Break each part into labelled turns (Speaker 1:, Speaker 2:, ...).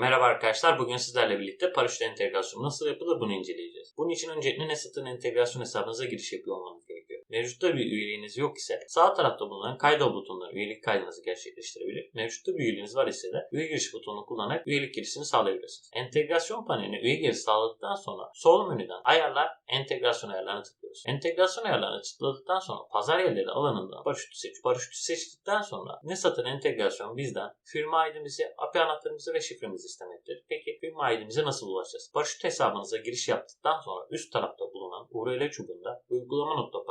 Speaker 1: Merhaba arkadaşlar, bugün sizlerle birlikte paraşüt entegrasyonu nasıl yapılır bunu inceleyeceğiz. Bunun için öncelikle Nesat'ın entegrasyon hesabınıza giriş yapıyor olmanız. Mevcutta bir üyeliğiniz yok ise sağ tarafta bulunan kaydol butonuna üyelik kaydınızı gerçekleştirebilir. Mevcutta bir üyeliğiniz var ise de üye giriş butonunu kullanarak üyelik girişini sağlayabilirsiniz. Entegrasyon paneline üye giriş sağladıktan sonra sol menüden ayarlar, entegrasyon ayarlarına tıklıyoruz. Entegrasyon ayarlarına tıkladıktan sonra pazar yerleri alanından paraşütü seç. Paraşütü seçtikten sonra Nesat'ın entegrasyonu bizden firma ID'mizi, API anahtarımızı ve şifremizi istemektedir. Peki firma ID'mize nasıl ulaşacağız? Paraşüt hesabınıza giriş yaptıktan sonra üst tarafta bulunan URL çubuğunda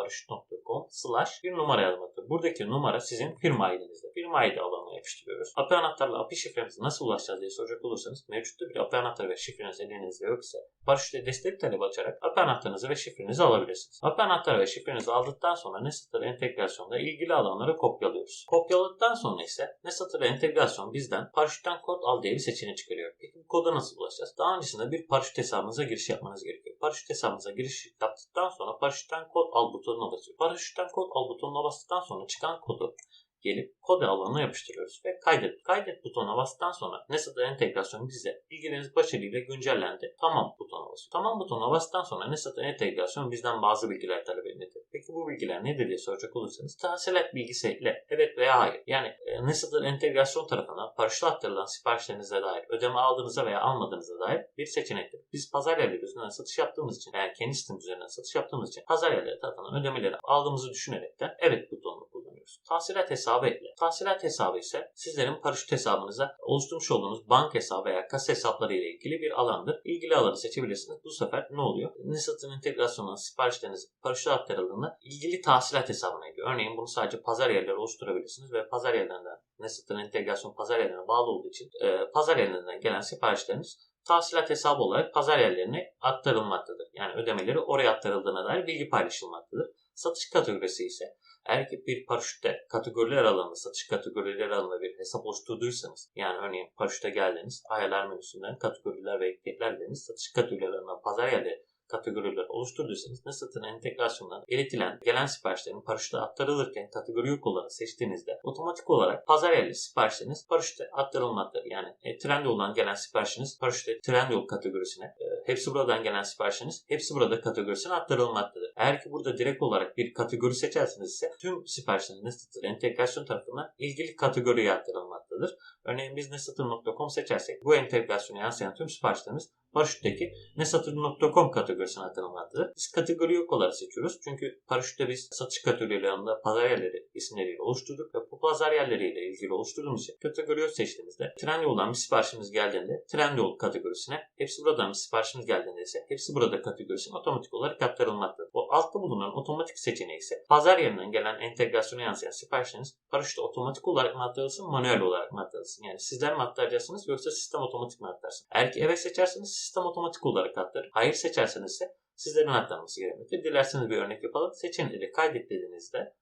Speaker 1: uygulama.paraşüt.com slash bir numara yazmaktadır. Buradaki numara sizin firma ID'nizde. Firma ID alanına yapıştırıyoruz. API anahtarla API şifremize nasıl ulaşacağız diye soracak olursanız mevcutta bir API anahtarı ve şifreniz elinizde yok ise paraşütle destek talebi açarak API anahtarınızı ve şifrenizi alabilirsiniz. API anahtarı ve şifrenizi aldıktan sonra Nesat'ın entegrasyonda ilgili alanları kopyalıyoruz. Kopyaladıktan sonra ise Nesat'ın entegrasyon bizden paraşütten kod al diye bir seçeneği çıkarıyor. Peki koda nasıl ulaşacağız? Daha öncesinde bir paraşüt hesabınıza giriş yapmanız gerekiyor. Paraşüt hesabınıza giriş yaptıktan sonra paraşütten kod al butonuna basıyoruz. Paraşütten kod al butonuna bastıktan sonra çıkan kodu gelip kod alanına yapıştırıyoruz ve kaydet. Kaydet butonuna bastıktan sonra Nesa'da entegrasyon bize bilgileriniz başarıyla güncellendi. Tamam butonuna basıyor. Tamam butonuna bastıktan sonra Nesa'da entegrasyon bizden bazı bilgiler talep edildi. Peki bu bilgiler nedir diye soracak olursanız tahsilat bilgisi ekle. Evet veya hayır. Yani e, Nesa'da entegrasyon tarafından paraşütle aktarılan siparişlerinize dair ödeme aldığınıza veya almadığınıza dair bir seçenektir. Biz pazar yerleri üzerinden satış yaptığımız için eğer kendi sitemiz üzerinden satış yaptığımız için pazar yerleri tarafından ödemeleri aldığımızı düşünerekten evet butonunu kullanıyoruz. Tahsilat hesabı ekle. Tahsilat hesabı ise sizlerin paraşüt hesabınıza oluşturmuş olduğunuz bank hesabı veya kasa hesapları ile ilgili bir alandır. İlgili alanı seçebilirsiniz. Bu sefer ne oluyor? Nisat'ın entegrasyonundan siparişleriniz paraşüte aktarıldığında ilgili tahsilat hesabına gidiyor. Örneğin bunu sadece pazar yerleri oluşturabilirsiniz ve pazar yerlerinden Nisat'ın entegrasyon pazar yerlerine bağlı olduğu için e, pazar yerlerinden gelen siparişleriniz tahsilat hesabı olarak pazar yerlerine aktarılmaktadır. Yani ödemeleri oraya aktarıldığına dair bilgi paylaşılmaktadır. Satış kategorisi ise eğer ki bir paraşütte kategoriler alanında, satış kategorileri alanında bir hesap oluşturduysanız, yani örneğin paraşüte geldiniz, ayarlar menüsünden kategoriler ve etiketler dediniz, satış kategorileri pazar yerleri kategoriler oluşturduysanız Nesat'ın entegrasyonundan iletilen gelen siparişlerin paraşüte aktarılırken kategori yok olarak seçtiğinizde otomatik olarak pazar yerli siparişleriniz paraşüte aktarılmaktadır. Yani e, Trendyol'dan gelen siparişiniz paraşüte Trendyol kategorisine, e, hepsi buradan gelen siparişiniz hepsi burada kategorisine aktarılmaktadır. Eğer ki burada direkt olarak bir kategori seçerseniz ise tüm siparişleriniz Nesat'ın entegrasyon tarafından ilgili kategoriye aktarılmaktadır. Örneğin biz nesatır.com seçersek bu entegrasyona yansıyan tüm siparişlerimiz paraşütteki nesatır.com kategorisine aktarılmaktadır. Biz kategori yok olarak seçiyoruz. Çünkü paraşütte biz satış kategorilerinde pazar yerleri isimleriyle oluşturduk ve bu pazar yerleriyle ilgili oluşturduğumuz için kategori yok seçtiğimizde Trendyol'dan bir siparişimiz geldiğinde Trendyol kategorisine, hepsi buradan bir siparişimiz geldiğinde ise hepsi burada kategorisine otomatik olarak aktarılmaktadır. O altta bulunan otomatik seçeneği ise pazar yerinden gelen entegrasyona yansıyan siparişleriniz paraşütte otomatik olarak mı aktarılsın, manuel olarak mı aktarılsın? Yani sizler mi aktaracaksınız yoksa sistem otomatik mi aktarsın? Eğer ki evet seçerseniz sistem otomatik olarak aktarır. Hayır seçerseniz ise sizlerin aktarması gerekmektedir. Dilerseniz bir örnek yapalım. Seçenekleri kaydet dediğinizde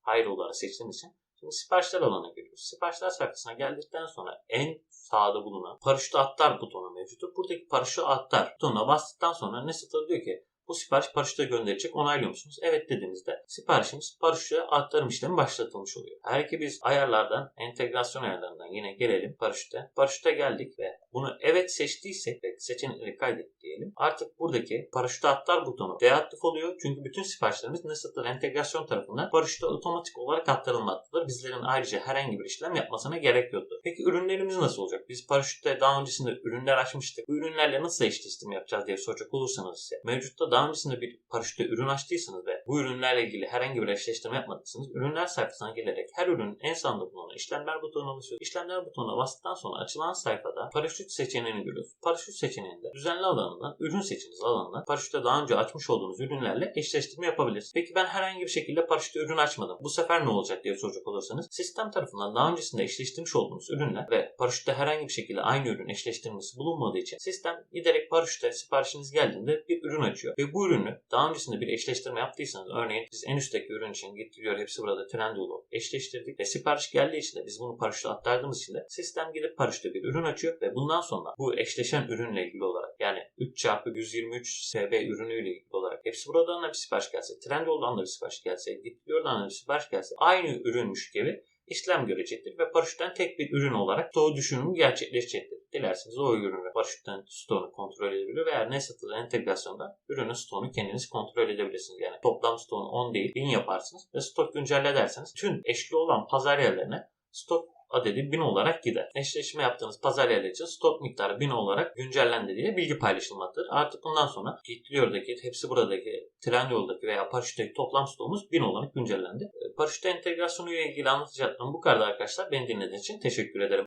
Speaker 1: hayır olarak seçtiğiniz için Şimdi siparişler alanına giriyoruz. Siparişler sayfasına geldikten sonra en sağda bulunan paraşütü aktar butonu mevcuttur. Buradaki paraşütü aktar butonuna bastıktan sonra ne satır diyor ki bu sipariş paraşüte gönderilecek onaylıyor musunuz? Evet dediğinizde siparişimiz paraşüte aktarım işlemi başlatılmış oluyor. Eğer ki biz ayarlardan, entegrasyon ayarlarından yine gelelim paraşüte. Paraşüte geldik ve bunu evet seçtiysek ve seçenekleri kaydet diyelim. Artık buradaki paraşüte aktar butonu deaktif oluyor. Çünkü bütün siparişlerimiz Nesat'ın entegrasyon tarafından paraşüte otomatik olarak aktarılmaktadır. Bizlerin ayrıca herhangi bir işlem yapmasına gerek yoktur. Peki ürünlerimiz nasıl olacak? Biz paraşütte daha öncesinde ürünler açmıştık. Bu ürünlerle nasıl eşleştirme yapacağız diye soracak olursanız ise mevcutta daha öncesinde bir paraşütte ürün açtıysanız ve bu ürünlerle ilgili herhangi bir eşleştirme yapmadıysanız ürünler sayfasına gelerek her ürünün en sağında bulunan işlemler butonuna basıyoruz. İşlemler butonuna bastıktan sonra açılan sayfada paraşüt seçeneğini görüyoruz. Paraşüt seçeneğinde düzenli alanından ürün seçiniz alanından paraşütte daha önce açmış olduğunuz ürünlerle eşleştirme yapabilirsiniz. Peki ben herhangi bir şekilde paraşütte ürün açmadım. Bu sefer ne olacak diye soracak olursanız sistem tarafından daha öncesinde eşleştirmiş olduğunuz ürünler ve paraşütte herhangi bir şekilde aynı ürün eşleştirmesi bulunmadığı için sistem giderek paraşütte siparişiniz geldiğinde bir ürün açıyor ve bu ürünü daha öncesinde bir eşleştirme yaptıysanız örneğin biz en üstteki ürün için getiriyor hepsi burada Trendyol'u eşleştirdik ve sipariş geldiği için de biz bunu paraşüte aktardığımız için de sistem gidip paraşütte bir ürün açıyor ve bundan sonra bu eşleşen ürünle ilgili olarak yani 3 çarpı 123 SB ürünüyle ilgili olarak hepsi buradan da bir sipariş gelse, Trendyol'dan da bir sipariş gelse, Getiriyor'dan da bir sipariş gelse aynı ürünmüş gibi işlem görecektir ve paraşütten tek bir ürün olarak doğu düşünümü gerçekleşecektir. Dilerseniz o ürünü paraşütten stoğunu kontrol edebilir veya ne satılır entegrasyonda ürünün stoğunu kendiniz kontrol edebilirsiniz. Yani toplam stoğunu 10 değil 1000 yaparsınız ve stok güncelle derseniz tüm eşli olan pazar yerlerine stok adedi 1000 olarak gider. Eşleşme yaptığınız pazar yerleri için stok miktarı 1000 olarak güncellendi diye bilgi paylaşılmaktadır. Artık bundan sonra Gitlio'daki, hepsi buradaki, Trendyol'daki veya Paraşüt'teki toplam stoğumuz 1000 olarak güncellendi. Paraşüt entegrasyonu ile ilgili anlatacaklarım bu kadar arkadaşlar. Beni dinlediğiniz için teşekkür ederim.